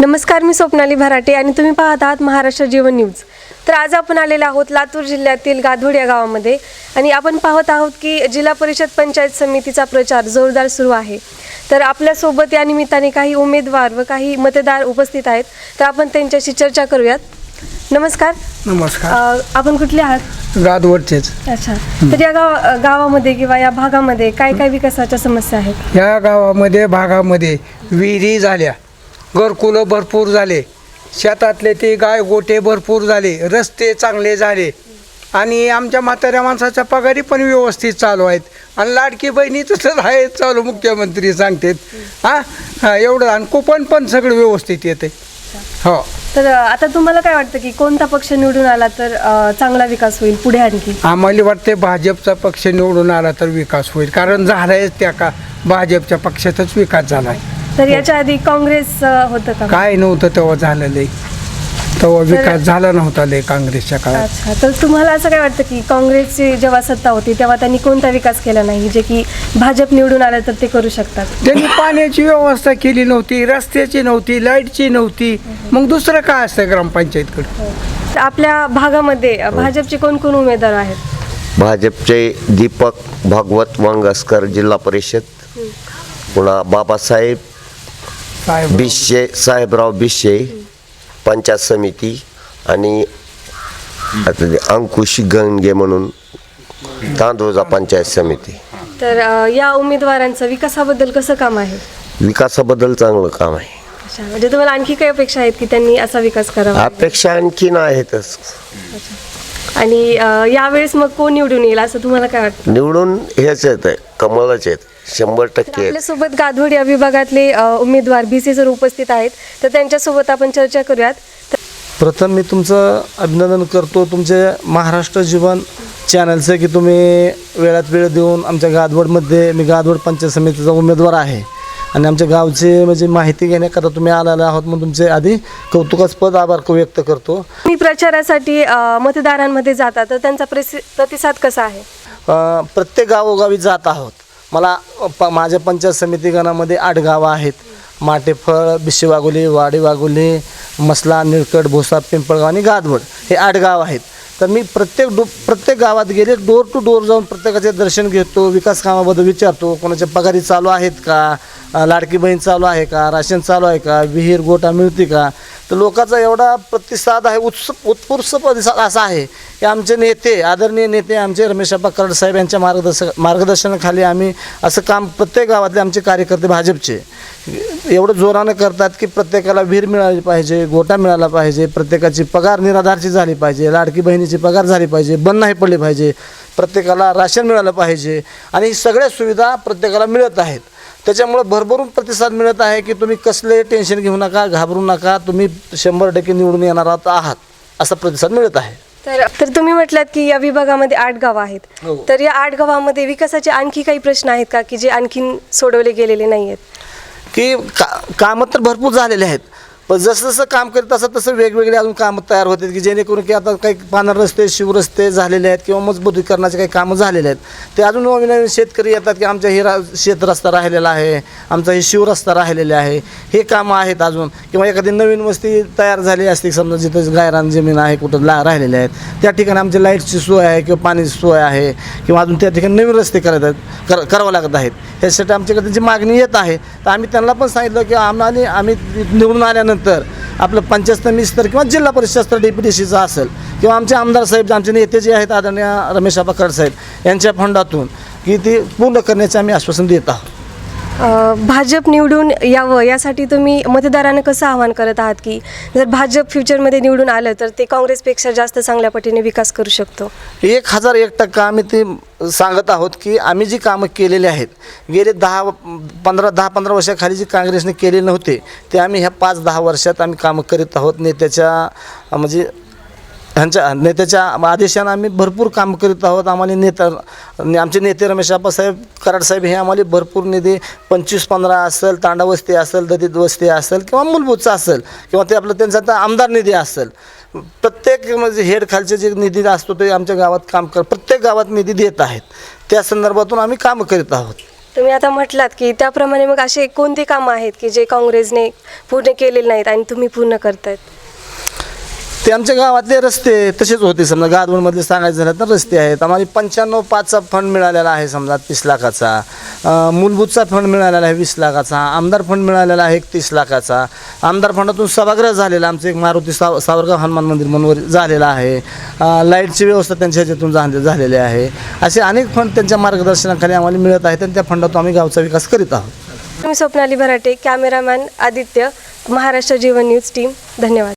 नमस्कार मी स्वप्नाली भराटे आणि तुम्ही पाहत आहात महाराष्ट्र जीवन न्यूज. तर आज आपण आलेलो आहोत लातूर जिल्ह्यातील गाधोड या गावामध्ये आणि आपण पाहत आहोत की जिल्हा परिषद पंचायत समितीचा प्रचार जोरदार सुरू आहे. तर आपल्यासोबत या निमित्ताने काही उमेदवार व काही मतदार उपस्थित आहेत. तर आपण त्यांच्याशी चर्चा करूयात. नमस्कार. नमस्कार. अ, आपण कुठले आहात? गादवडचेच. अच्छा. तर या गाव गावामध्ये किंवा या भागामध्ये काय काय विकासाच्या समस्या आहेत? या गावामध्ये भागामध्ये विहिरी झाल्या. घरकुलं भरपूर झाले. शेतातले ते गाय गोटे भरपूर झाले. रस्ते चांगले झाले. आणि आमच्या म्हाताऱ्या माणसाच्या पगारी पण व्यवस्थित चालू आहेत. आणि लाडकी बहिणी तसंच आहे चालू मुख्यमंत्री सांगतात. हां? हां एवढं. आणि कुपन पण सगळं व्यवस्थित येते हो. तर आता तुम्हाला काय वाटतं की कोणता पक्ष निवडून आला तर चांगला विकास होईल पुढे आणखी? आम्हाला वाटते भाजपचा पक्ष निवडून आला तर विकास होईल. कारण झालायच त्या का भाजपच्या पक्षातच विकास झाला आहे तर याच्या आधी काँग्रेस अ, होतं का? काय नव्हतं तेव्हा झालेलं तेव्हा विकास झाला नव्हता लय काँग्रेसच्या काळात. अच्छा तर तुम्हाला असं काय वाटतं की काँग्रेसची जेव्हा सत्ता होती तेव्हा त्यांनी कोणता विकास केला नाही जे की भाजप निवडून आलं तर ते करू शकतात? त्यांनी पाण्याची व्यवस्था केली नव्हती रस्त्याची नव्हती लाईटची नव्हती. मग दुसरं काय असतं ग्रामपंचायतकडे? तर आपल्या भागामध्ये अ, भाजपचे कोण कोण उमेदवार आहेत? भाजपचे दीपक भागवत वांगसकर जिल्हा परिषद पुन्हा बाबासाहेब साहेब बिशे साहेबराव बिशे पंचायत समिती आणि अंकुश गंगे म्हणून तांदूळजा पंचायत समिती. तर अ, या उमेदवारांचं विकासाबद्दल कसं काम आहे? विकासाबद्दल चांगलं काम आहे. अच्छा म्हणजे तुम्हाला आणखी काही अपेक्षा आहेत की त्यांनी असा विकास करावा? अपेक्षा आणखीन आहेतच आणि यावेळेस मग कोण निवडून येईल असं तुम्हाला काय वाटतं? निवडून हेच येत आहे कमळच येत शंभर टक्के. आपल्यासोबत गाधोड या विभागातले अ, उमेदवार बी सी सर उपस्थित आहेत तर त्यांच्यासोबत आपण चर्चा करूयात. तर प्रथम मी तुमचं अभिनंदन करतो तुमचे महाराष्ट्र जीवन चॅनलचं की तुम्ही वेळात वेळ देऊन आमच्या गादवडमध्ये मी गादवड पंचायत समितीचा उमेदवार आहे. आणि आमच्या गावचे म्हणजे माहिती घेण्याकरता तुम्ही आलेले आहोत म्हणून तुमचे आधी कौतुकास्पद आभार व्यक्त करतो. मी प्रचारासाठी अ, मतदारांमध्ये जाता तर त्यांचा प्रसि- प्रतिसाद कसा आहे? अ, प्रत्येक गावोगावी जात आहोत. मला प माझ्या पंचायत समिती गणामध्ये आठ गावं आहेत. माटेफळ बिशी वाघोली वाडी वाघोली मसला निळकट भोसा पिंपळगाव आणि गादवड हे आठ गाव आहेत. तर मी प्रत्येक डो प्रत्येक गावात गेले डोर टू डोर जाऊन प्रत्येकाचे दर्शन घेतो विकास कामाबद्दल विचारतो. कोणाच्या पगारी चालू आहेत का? लाडकी बहीण चालू आहे का? राशन चालू आहे का? विहीर गोटा मिळते का? तर लोकांचा एवढा प्रतिसाद आहे उत्स उत्स्फूर्त प्रतिसाद असा आहे की आमचे नेते आदरणीय नेते आमचे रमेश अप्पा करड साहेब यांच्या मार्गदर्शक मार्गदर्शनाखाली आम्ही असं काम प्रत्येक गावातले आमचे कार्यकर्ते भाजपचे एवढं जोरानं करतात की प्रत्येकाला विहीर मिळाली पाहिजे गोटा मिळाला पाहिजे प्रत्येकाची पगार निराधारची झाली पाहिजे लाडकी बहिणीची पगार झाली पाहिजे बंद नाही पडली पाहिजे प्रत्येकाला राशन मिळालं पाहिजे आणि ही सगळ्या सुविधा प्रत्येकाला मिळत आहेत. त्याच्यामुळं भरभरून प्रतिसाद मिळत आहे की तुम्ही कसले टेन्शन घेऊ नका घाबरू नका तुम्ही शंभर टक्के निवडून येणार आहात असा प्रतिसाद मिळत आहे. तर तर तुम्ही म्हटलात की या विभागामध्ये आठ गावं आहेत. हो. तर या आठ गावामध्ये विकासाचे आणखी काही प्रश्न आहेत का की जे आणखीन सोडवले गेलेले नाही आहेत की का कामं तर भरपूर झालेले आहेत. पण जसं जसं काम करीत तसं तसं वेगवेगळे अजून कामं तयार होतात की जेणेकरून की आता काही पाणार रस्ते शिवरस्ते झालेले आहेत किंवा मजबूतीकरणाचे काही कामं झालेले आहेत. ते अजून नवीन नवीन शेतकरी येतात की आमच्या हे रा शेत रस्ता राहिलेला आहे आमचा हे शिवरस्ता राहिलेला आहे हे कामं आहेत अजून. किंवा एखादी नवीन वस्ती तयार झाली असते समजा जिथं गायरान जमीन आहे कुठं ला राहिलेले आहेत त्या ठिकाणी आमची लाईटची सोय आहे किंवा पाण्याची सोय आहे किंवा अजून त्या ठिकाणी नवीन रस्ते करत आहेत कर करावं लागत आहेत. ह्यासाठी आमच्याकडे त्यांची मागणी येत आहे. तर आम्ही त्यांना पण सांगितलं की आम्हाला आम्ही निवडून आल्यानंतर आपलं पंचायत समिती स्तर किंवा जिल्हा परिषद स्तर डीपीडीसीचं असेल किंवा आमचे आमदार साहेब आमचे नेते जे आहेत आदरणीय रमेश आबा साहेब यांच्या फंडातून की ते पूर्ण करण्याचे आम्ही आश्वासन देत आहोत. भाजप निवडून यावं यासाठी तुम्ही मतदारांना कसं आवाहन करत आहात की जर भाजप फ्युचरमध्ये निवडून आलं तर ते काँग्रेसपेक्षा जास्त चांगल्या पटीने विकास करू शकतो? एक हजार एक टक्का आम्ही ते सांगत आहोत की आम्ही जी कामं केलेली आहेत गेले दहा पंधरा दहा पंधरा वर्षाखाली जी काँग्रेसने केले नव्हते ते आम्ही ह्या पाच दहा वर्षात आम्ही कामं करीत आहोत. नेत्याच्या म्हणजे ह्यांच्या नेत्याच्या आदेशानं आम्ही भरपूर काम करीत आहोत. आम्हाला नेता आमचे नेते रमेश आप्पासाहेब कराड साहेब हे आम्हाला भरपूर निधी पंचवीस पंधरा असेल तांडावस्ती असेल दलित वस्ती असेल किंवा मूलभूतचा असेल किंवा ते आपलं त्यांचा आता आमदार निधी असेल. प्रत्येक म्हणजे हेड खालचे जे निधी असतो ते आमच्या गावात काम कर प्रत्येक गावात निधी देत आहेत. त्या संदर्भातून आम्ही कामं करीत आहोत. तुम्ही आता म्हटलात की त्याप्रमाणे मग असे कोणती कामं आहेत की जे काँग्रेसने पूर्ण केलेले नाहीत आणि तुम्ही पूर्ण करतायत? ते आमच्या गावातले रस्ते तसेच होते. समजा गादवणमधले सांगायचं झालं तर रस्ते आहेत. आम्हाला पंच्याण्णव पाचचा फंड मिळालेला आहे समजा तीस लाखाचा. मूलभूतचा फंड मिळालेला आहे वीस लाखाचा. आमदार फंड मिळालेला आहे एकतीस लाखाचा. आमदार फंडातून सभागृह झालेला आमचं एक मारुती साव सावरगाव हनुमान मंदिर म्हणून झालेला आहे. लाईटची व्यवस्था त्यांच्या ह्याच्यातून झाले झालेली आहे. असे अनेक फंड त्यांच्या मार्गदर्शनाखाली आम्हाला मिळत आहेत आणि त्या फंडातून आम्ही गावचा विकास करीत आहोत. मी Swapnali Bharate cameraman Aditya Maharashtra Jeevan news team. धन्यवाद.